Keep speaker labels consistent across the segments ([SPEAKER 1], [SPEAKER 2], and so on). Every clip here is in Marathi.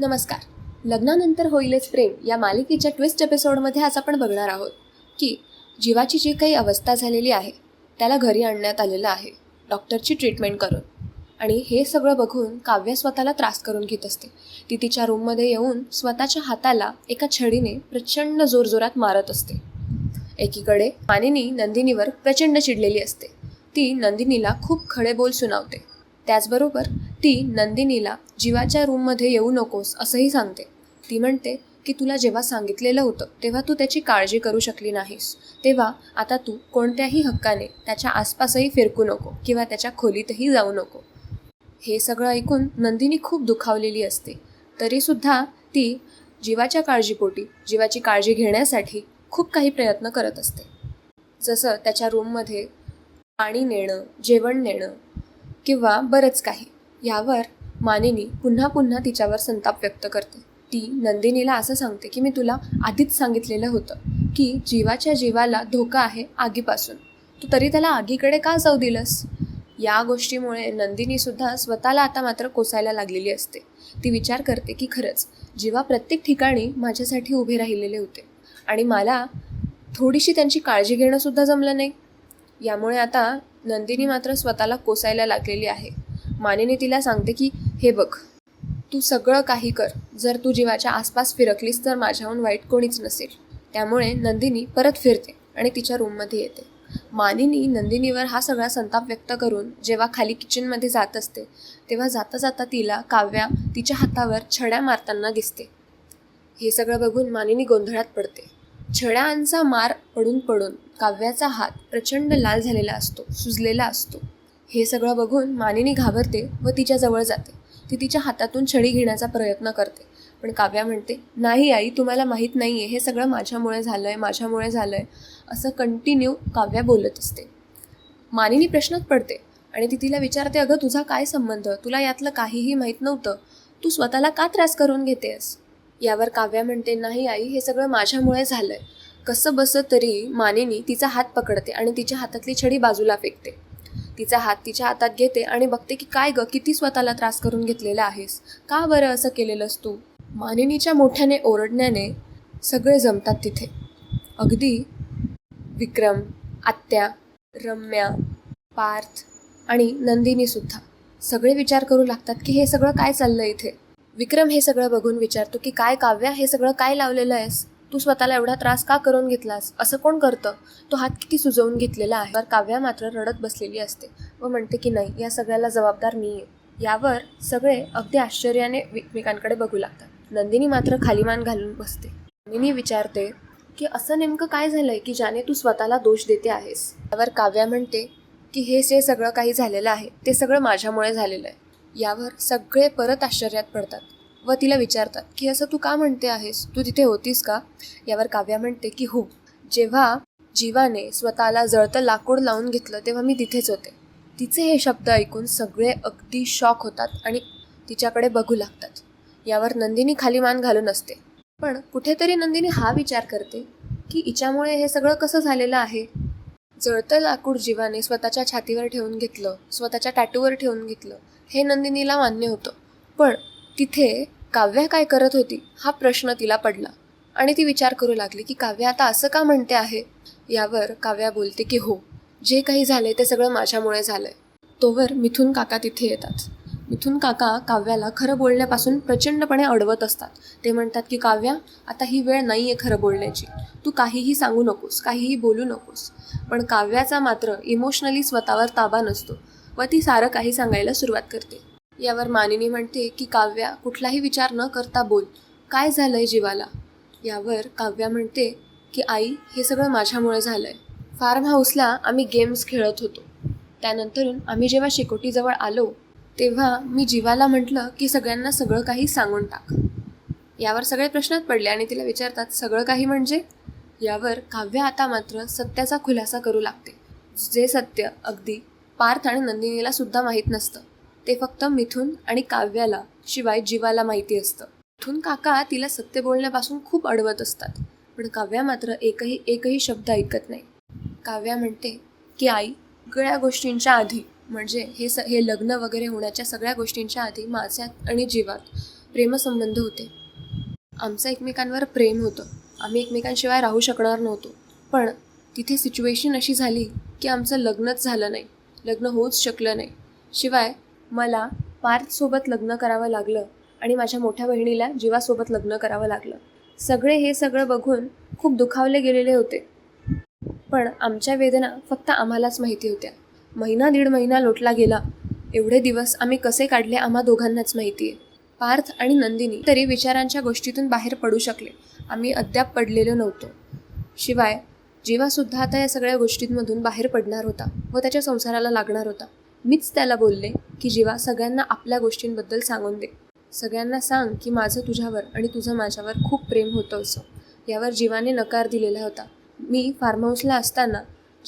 [SPEAKER 1] नमस्कार. लग्नानंतर होईलच प्रेम या मालिकेच्या ट्विस्ट एपिसोडमध्ये आज आपण बघणार आहोत की जीवाची जी काही अवस्था झालेली आहे त्याला घरी आणण्यात आलेलं आहे डॉक्टरची ट्रीटमेंट करून. आणि हे सगळं बघून काव्य स्वतःला त्रास करून घेत असते. ती तिच्या रूममध्ये येऊन स्वतःच्या हाताला एका छडीने प्रचंड जोरजोरात मारत असते. एकीकडे मानिनी नंदिनीवर प्रचंड चिडलेली असते. ती नंदिनीला खूप खडे बोल सुनावते. त्याचबरोबर ती नंदिनीला जीवाच्या रूममध्ये येऊ नकोस असंही सांगते. ती म्हणते की तुला जेव्हा सांगितलेलं होतं तेव्हा तू त्याची काळजी करू शकली नाहीस. तेव्हा आता तू कोणत्याही हक्काने त्याच्या आसपासही फिरकू नको किंवा त्याच्या खोलीतही जाऊ नको. हे सगळं ऐकून नंदिनी खूप दुखावलेली असते. तरीसुद्धा ती जीवाच्या काळजीपोटी जीवाची काळजी घेण्यासाठी खूप काही प्रयत्न करत असते. जसं त्याच्या रूममध्ये पाणी नेणं जेवण नेणं किंवा बरंच काही. यावर मानिनी पुन्हा पुन्हा तिच्यावर संताप व्यक्त करते. ती नंदिनीला असं सांगते की मी तुला आधीच सांगितलेलं होतं की जीवाच्या जीवाला धोका आहे आगीपासून. तू तरी त्याला आगीकडे का जाऊ दिलंस? या गोष्टीमुळे नंदिनीसुद्धा स्वतःला आता मात्र कोसायला लागलेली असते. ती विचार करते की खरंच जीवा प्रत्येक ठिकाणी माझ्यासाठी उभे राहिलेले होते आणि मला थोडीशी त्यांची काळजी घेणंसुद्धा जमलं नाही. यामुळे आता नंदिनी मात्र स्वतःला कोसायला लागलेली आहे. मानिनी तिला सांगते की हे बघ तू सगळं काही कर. जर तू जीवाच्या आसपास फिरकलीस तर माझ्याहून वाईट कोणीच नसेल. त्यामुळे नंदिनी परत फिरते आणि तिच्या रूममध्ये येते. मानिनी नंदिनीवर हा सगळा संताप व्यक्त करून जेव्हा खाली किचनमध्ये जात असते तेव्हा जाता जाता तिला काव्या तिच्या हातावर छड्या मारताना दिसते. हे सगळं बघून मानिनी गोंधळात पडते. छड्यांचा मार पडून पडून काव्याचा हात प्रचंड लाल झालेला असतो सुजलेला असतो. हे सगळं बघून मानिनी घाबरते व तिच्या जवळ जाते. ती तिच्या हातातून छडी घेण्याचा प्रयत्न करते. पण काव्या म्हणते नाही आई तुम्हाला माहीत नाही आहे हे सगळं माझ्यामुळे झालं आहे माझ्यामुळे झालं आहे असं कंटिन्यू काव्या बोलत असते. मानिनी प्रश्नात पडते आणि ती तिला विचारते अगं तुझा काय संबंध? तुला यातलं काहीही माहीत नव्हतं. तू स्वतःला का त्रास करून घेतेस यावर काव्या म्हणते नाही आई हे सगळं माझ्यामुळे झालं आहे कसं बसं तरी मानिनी तिचा हात पकडते आणि तिच्या हातातली छडी बाजूला फेकते. तिचा हात तिच्या हातात घेते आणि बघते की काय ग किती स्वतःला त्रास करून घेतलेला आहेस? का बरं असं केलेलंस तू? मानिनीच्या मोठ्याने ओरडण्याने सगळे जमतात तिथे. अगदी विक्रम आत्या रम्या पार्थ आणि नंदिनीसुद्धा सगळे विचार करू लागतात की हे सगळं काय चाललं इथे? विक्रम हे सगळं बघून विचारतो की काय काव्या हे सगळं काय लावलेलं आहेस? तू स्वतःला एवढा त्रास का करून घेतलास? असं कोण करतं? तो हात किती सुजवून घेतलेला आहे. तर काव्या मात्र रडत बसलेली असते व म्हणते की नाही या सगळ्याला जबाबदार मी आहे. यावर सगळे अगदी आश्चर्याने एकमेकांकडे बघू लागतात. नंदिनी मात्र खालीमान घालून बसते. नंदिनी विचारते की असं नेमकं काय झालंय की ज्याने तू स्वतःला दोष देते आहेस? यावर काव्या म्हणते की हे जे सगळं काही झालेलं आहे. ते सगळं माझ्यामुळे झालेलं आहे. यावर सगळे परत आश्चर्यात पडतात व तिला विचारतात की असं तू का म्हणते आहेस? तू तिथे होतीस का? यावर काव्या म्हणते की हो जेव्हा जीवाने स्वतःला जळतं लाकूड लावून घेतलं तेव्हा मी तिथेच होते. तिचे हे शब्द ऐकून सगळे अगदी शॉक होतात आणि तिच्याकडे बघू लागतात. यावर नंदिनी खाली मान घालून असते. पण कुठेतरी नंदिनी हा विचार करते की हिच्यामुळे हे सगळं कसं झालेलं आहे? जळतं लाकूड जीवाने स्वतःच्या छातीवर ठेवून घेतलं स्वतःच्या टॅटूवर ठेवून घेतलं हे नंदिनीला मान्य होतं. पण तिथे काव्या काय करत होती हा प्रश्न तिला पडला आणि ती विचार करू लागली की काव्या आता असं का म्हणते आहे? यावर काव्या बोलते की हो जे काही झाले ते सगळं माझ्यामुळे झालंय. तोवर मिथून काका तिथे येतात. मिथून काका काव्याला खरं बोलण्यापासून प्रचंडपणे अडवत असतात. ते म्हणतात की काव्या आता ही वेळ नाही आहे खरं बोलण्याची. तू काहीही सांगू नकोस काहीही बोलू नकोस. पण काव्याचा मात्र इमोशनली स्वतःवर ताबा नसतो व ती सारं काही सांगायला सुरुवात करते. यावर मानिनी म्हणते की काव्या कुठलाही विचार न करता बोल. काय झालंय जीवाला? यावर काव्या म्हणते की आई हे सगळं माझ्यामुळे झालंय. फार्म हाऊसला आम्ही गेम्स खेळत होतो. त्यानंतरून आम्ही जेव्हा शेकोटीजवळ आलो तेव्हा मी जीवाला म्हटलं की सगळ्यांना सगळं काही सांगून टाक. यावर सगळे प्रश्नात पडले आणि तिला विचारतात सगळं काही म्हणजे? यावर काव्य आता मात्र सत्याचा खुलासा करू लागते. जे सत्य अगदी पार्थ आणि नंदिनीला सुद्धा माहीत नसतं. ते फक्त मिथून आणि काव्याला शिवाय जीवाला माहिती असतं. मिथून काका तिला सत्य बोलण्यापासून खूप अडवत असतात पण काव्या मात्र एकही एकही शब्द ऐकत नाही. काव्या म्हणते की आई सगळ्या गोष्टींच्या आधी म्हणजे हे स हे लग्न वगैरे होण्याच्या सगळ्या गोष्टींच्या आधी माझ्यात आणि जीवात प्रेमसंबंध होते. आमचं एकमेकांवर प्रेम होतं. आम्ही एकमेकांशिवाय राहू शकणार नव्हतो. पण तिथे सिच्युएशन अशी झाली की आमचं लग्नच झालं नाही. लग्न होऊच शकलं नाही. शिवाय मला पार्थसोबत लग्न करावं लागलं आणि माझ्या मोठ्या बहिणीला जीवासोबत लग्न करावं लागलं. सगळे हे सगळं बघून खूप दुखावले गेलेले होते. पण आमच्या वेदना फक्त आम्हालाच माहिती होत्या. महिना दीड महिना लोटला गेला. एवढे दिवस आम्ही कसे काढले आम्हा दोघांनाच माहिती आहे पार्थ आणि नंदिनी तरी विचारांच्या गोष्टीतून बाहेर पडू शकले. आम्ही अद्याप पडलेलो नव्हतो. शिवाय जीवासुद्धा आता या सगळ्या गोष्टींमधून बाहेर पडणार होता व त्याच्या संसाराला लागणार होता मीच त्याला बोलले की जीवा सगळ्यांना आपल्या गोष्टींबद्दल सांगून दे. सगळ्यांना सांग की माझं तुझ्यावर आणि तुझं माझ्यावर खूप प्रेम होतं असं. यावर जीवाने नकार दिलेला होता. मी फार्म हाऊसला असताना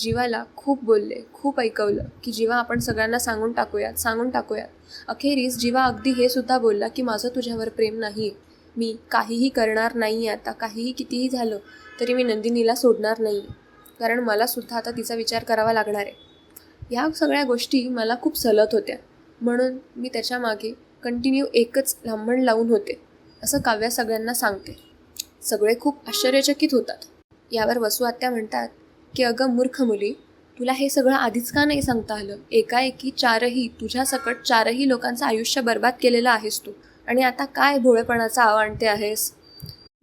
[SPEAKER 1] जीवाला खूप बोलले खूप ऐकवलं की जीवा आपण सगळ्यांना सांगून टाकूयात सांगून टाकूयात. अखेरीस जीवा अगदी हे सुद्धा बोलला की माझं तुझ्यावर प्रेम नाही. मी काहीही करणार नाही आता काहीही कितीही झालं तरी मी नंदिनीला सोडणार नाही. कारण मला सुद्धा आता तिचा विचार करावा लागणार आहे. या सगळ्या गोष्टी मला खूप सलत होत्या. म्हणून मी त्याच्यामागे कंटिन्यू एकच लांबण लावून होते. असं काव्या सगळ्यांना सांगते. सगळे खूप आश्चर्यचकित होतात. यावर वसुआत्या म्हणतात की अगं मूर्ख मुली तुला हे सगळं आधीच का नाही सांगता आलं? एकाएकी चारही तुझ्या सकट चारही लोकांचं आयुष्य बर्बाद केलेलं आहेस तू. आणि आता काय भोळेपणाचा आव आणते आहेस?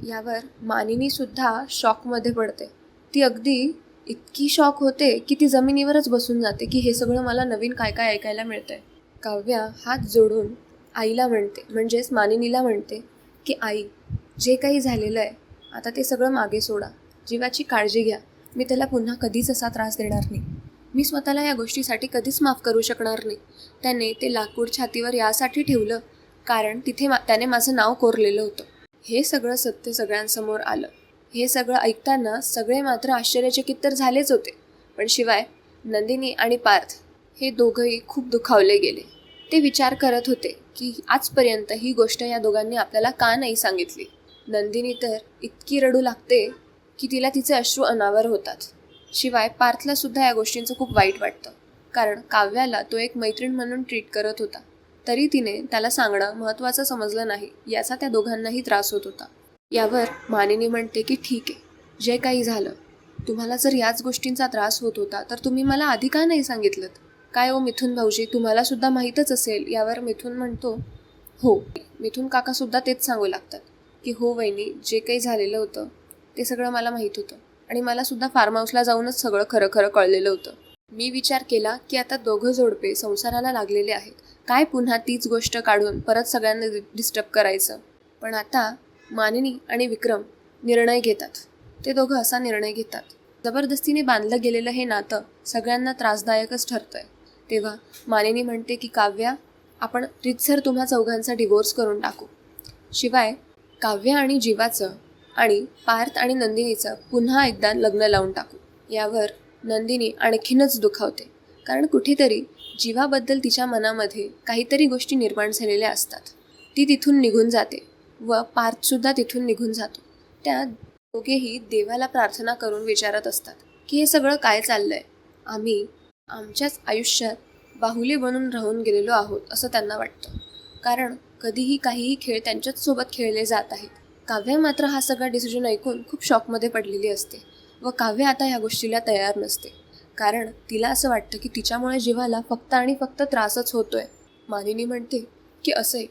[SPEAKER 1] यावर मानिनीसुद्धा शॉकमध्ये पडते. ती अगदी इतकी शॉक होते की ती जमिनीवरच बसून जाते की हे सगळं मला नवीन काय काय ऐकायला मिळतंय. काव्या हात जोडून आईला म्हणते म्हणजेच मानिनीला म्हणते की आई जे काही झालेलं आहे आता ते सगळं मागे सोडा. जीवाची काळजी घ्या. मी त्याला पुन्हा कधीच असा त्रास देणार नाही. मी स्वतःला या गोष्टीसाठी कधीच माफ करू शकणार नाही. त्याने ते लाकूड छातीवर यासाठी ठेवलं कारण तिथे मा त्याने माझं नाव कोरलेलं होतं. हे सगळं सत्य सगळ्यांसमोर आलं. हे सगळं ऐकताना सगळे मात्र आश्चर्यचकित तर झालेच होते. पण शिवाय नंदिनी आणि पार्थ हे दोघंही खूप दुखावले गेले. ते विचार करत होते की आजपर्यंत ही गोष्ट या दोघांनी आपल्याला का नाही सांगितली? नंदिनी तर इतकी रडू लागते की तिला तिचे अश्रू अनावर होतात. शिवाय पार्थला सुद्धा या गोष्टींचं खूप वाईट वाटतं. कारण काव्याला तो एक मैत्रीण म्हणून ट्रीट करत होता. तरी तिने त्याला सांगणं महत्त्वाचं समजलं नाही याचा त्या दोघांनाही त्रास होत होता. यावर मानिनी म्हणते की ठीक आहे जे काही झालं तुम्हाला जर याच गोष्टींचा त्रास होत होता तर तुम्ही मला आधी का नाही सांगितलं काय ओ मिथुन भाऊजी तुम्हाला सुद्धा माहीतच असेल यावर मिथुन म्हणतो हो. मिथून काकासुद्धा तेच सांगू लागतात की हो वहिनी जे काही झालेलं होतं ते सगळं मला माहीत होतं. आणि मला सुद्धा फार्म हाऊसला जाऊनच सगळं खरं खरं कळलेलं होतं. मी विचार केला की आता दोघं जोडपे संसाराला लागलेले आहेत. काय पुन्हा तीच गोष्ट काढून परत सगळ्यांना डिस्टर्ब करायचं? पण आता मानिनी आणि विक्रम निर्णय घेतात. ते दोघं असा निर्णय घेतात. जबरदस्तीने बांधलं गेलेलं हे नातं सगळ्यांना त्रासदायकच ठरतंय. तेव्हा मानिनी म्हणते की काव्या आपण रितसर तुम्हा चौघांचा डिवोर्स करून टाकू. शिवाय काव्य आणि जीवाचं आणि पार्थ आणि नंदिनीचं पुन्हा एकदा लग्न लावून टाकू. यावर नंदिनी आणखीनच दुखावते. कारण कुठेतरी जीवाबद्दल तिच्या मनामध्ये काहीतरी गोष्टी निर्माण झालेल्या असतात. ती तिथून निघून जाते व पार्थसुद्धा तिथून निघून जातो. त्या दोघेही देवाला प्रार्थना करून विचारत असतात की हे सगळं काय चाललंय? आम्ही आमच्याच आयुष्यात बाहुले बनून राहून गेलेलो आहोत असं त्यांना वाटतं. कारण कधीही काहीही खेळ त्यांच्याच सोबत खेळले जात आहेत. काव्या मात्र हा सगळा डिसिजन ऐकून खूप शॉकमध्ये पडलेली असते व काव्य आता ह्या गोष्टीला तयार नसते. कारण तिला असं वाटतं की तिच्यामुळे जीवाला फक्त आणि फक्त त्रासच होतोय. मानिनी म्हणते की असे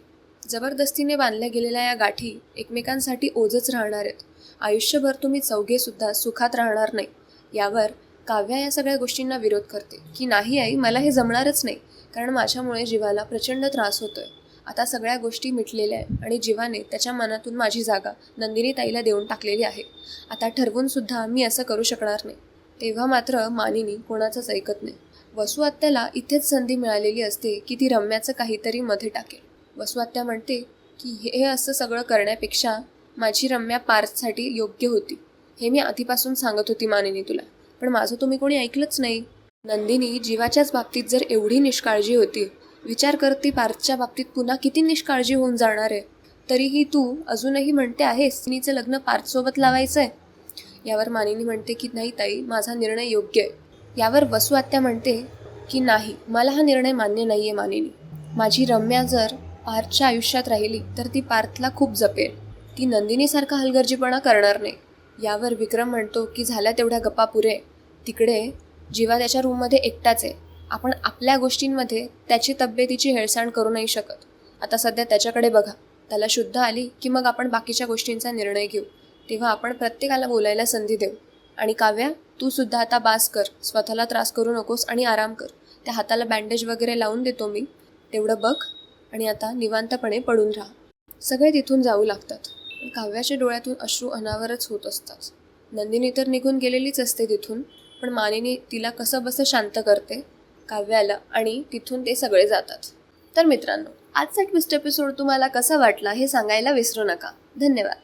[SPEAKER 1] जबरदस्तीने बांधल्या गेलेल्या या गाठी एकमेकांसाठी ओझच राहणार आहेत. आयुष्यभर तुम्ही चौघेसुद्धा सुखात राहणार नाही. यावर काव्या या सगळ्या गोष्टींना विरोध करते की नाही आई मला हे जमणारच नाही. कारण माझ्यामुळे जीवाला प्रचंड त्रास होतोय. आता सगळ्या गोष्टी मिटलेल्या आहे आणि जीवाने त्याच्या मनातून माझी जागा नंदिनी ताईला देऊन टाकलेली आहे. आता ठरवून सुद्धा मी असं करू शकणार नाही. तेव्हा मात्र मानिनी कोणाचंच ऐकत नाही. वसू आत्याला इथेच संधी मिळालेली असते की ती रम्याचं काहीतरी मध्ये टाकेल. वसू आत्या म्हणते की हे असं सगळं करण्यापेक्षा माझी रम्या पार्थसाठी योग्य होती. हे मी आधीपासून सांगत होती मानिनी तुला. पण माझं तुम्ही कोणी ऐकलंच नाही. नंदिनी जीवाच्याच बाबतीत जर एवढी निष्काळजी होती विचार कर ती पार्थच्या बाबतीत पुन्हा किती निष्काळजी होऊन जाणार आहे? तरीही तू अजूनही म्हणते आहेस तिनीचं लग्न पार्थसोबत लावायचं आहे यावर मानिनी म्हणते की नाही ताई माझा निर्णय योग्य आहे. यावर वसू आत्या म्हणते की नाही मला हा निर्णय मान्य नाही आहे मानिनी. माझी रम्या जर पार्थच्या आयुष्यात राहिली तर ती पार्थला खूप जपेल. ती नंदिनीसारखा हलगर्जीपणा करणार नाही. यावर विक्रम म्हणतो की झाल्या तेवढ्या गप्पा पुरे. तिकडे जीवा त्याच्या रूममध्ये एकटाच आहे. आपण आपल्या गोष्टींमध्ये त्याची तब्येतीची हेळसांड करू नाही शकत. आता सध्या त्याच्याकडे बघा. त्याला शुद्ध आली की मग आपण बाकीच्या गोष्टींचा निर्णय घेऊ. तेव्हा आपण प्रत्येकाला बोलायला संधी देऊ. आणि काव्या तू सुद्धा आता बास कर. स्वतःला त्रास करू नकोस आणि आराम कर. त्या हाताला बँडेज वगैरे लावून देतो मी. तेवढं बघ आणि आता निवांतपणे पडून राहा. सगळे तिथून जाऊ लागतात. काव्याच्या डोळ्यातून अश्रू अनावरच होत असतात. नंदिनी तर निघून गेलेलीच असते तिथून. पण मानिनी तिला कसं बसं शांत करते? काव्याला आणि तिथून ते सगळे जातात. तर मित्रांनो आजचा ट्विस्ट एपिसोड तुम्हाला कसा वाटला हे सांगायला विसरू नका. धन्यवाद.